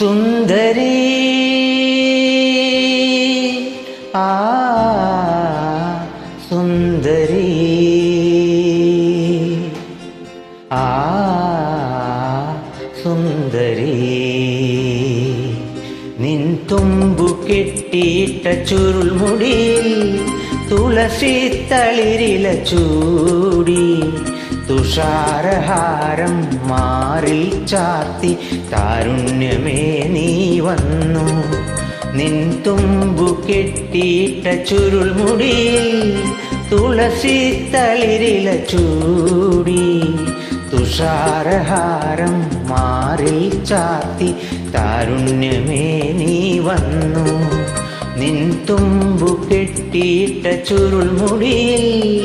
സുന്ദരി. ആ സുന്ദരി. ആ സുന്ദരി. നിൻ തുമ്പു കെട്ടിയിട്ട ചുരുൾമുടിയിൽ തുളസി തളിരില ചൂടി. തുഷാരഹാരം മാറി ചാർത്തി താരുണ്യമേ നീ വന്നു. നിൻ തുമ്പു കെട്ടിയിട്ട ചുരുൾമുടിയിൽ തുളസി തളിരില ചൂടി. തുഷാരഹാരം മാറി ചാത്തി താരുണ്യമേ നീ വന്നു. നിൻ തുമ്പു കെട്ടിയിട്ട ചുരുൾമുടിയിൽ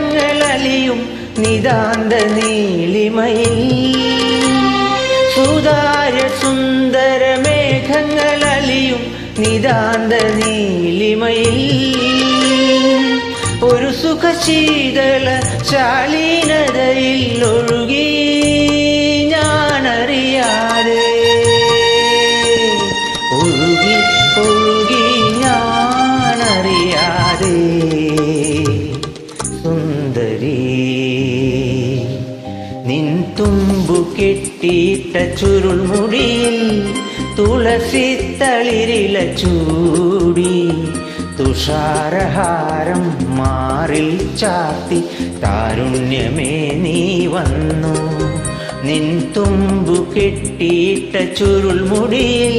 മേഘങ്ങളലിയും നിതാന്ത നീളിമയിൽ സുതാര സുന്ദര മേഘങ്ങളലിയും നിതാന്ത നീളിമയിൽ ഒരു സുഖശീതള ശാലീനതയിൽ ഒഴുകി തുമ്പു കെട്ടിയിട്ട ചുരുൾമുടിയിൽ തുളസി തളിരില ചൂടി തുഷാരഹാരം മാറിൽ ചാത്തി താരുണ്യമേ നീ വന്നു. നിൻ തുമ്പു കെട്ടിയിട്ട ചുരുൾമുടിയിൽ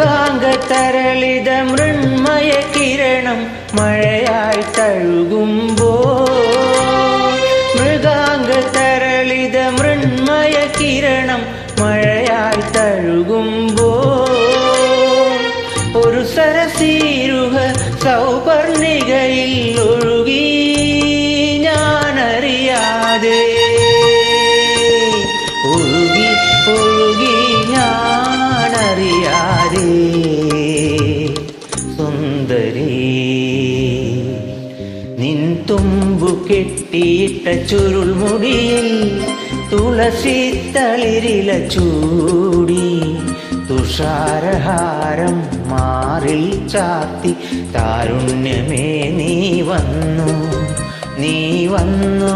മൃഗാംഗ തരളിത മൃണ്മയ കിരണം മഴയായി തഴുകുമ്പോ മൃഗാംഗ തരളിത മൃണ്മയ കിരണം മഴയായി തഴുകുമ്പോ ഒരു സരസീരുഹ സൗപർണികയിൽ ഒഴുകി ഞാനറിയാതെ സുന്ദരി. നിൻ തുമ്പു കെട്ടിയിട്ട ചുരുൾമുടിയിൽ തുളസി തളിരില ചൂടി തുഷാരഹാരം മാറിൽ ചാത്തി താരുണ്യമേ നീ വന്നു നീ വന്നു.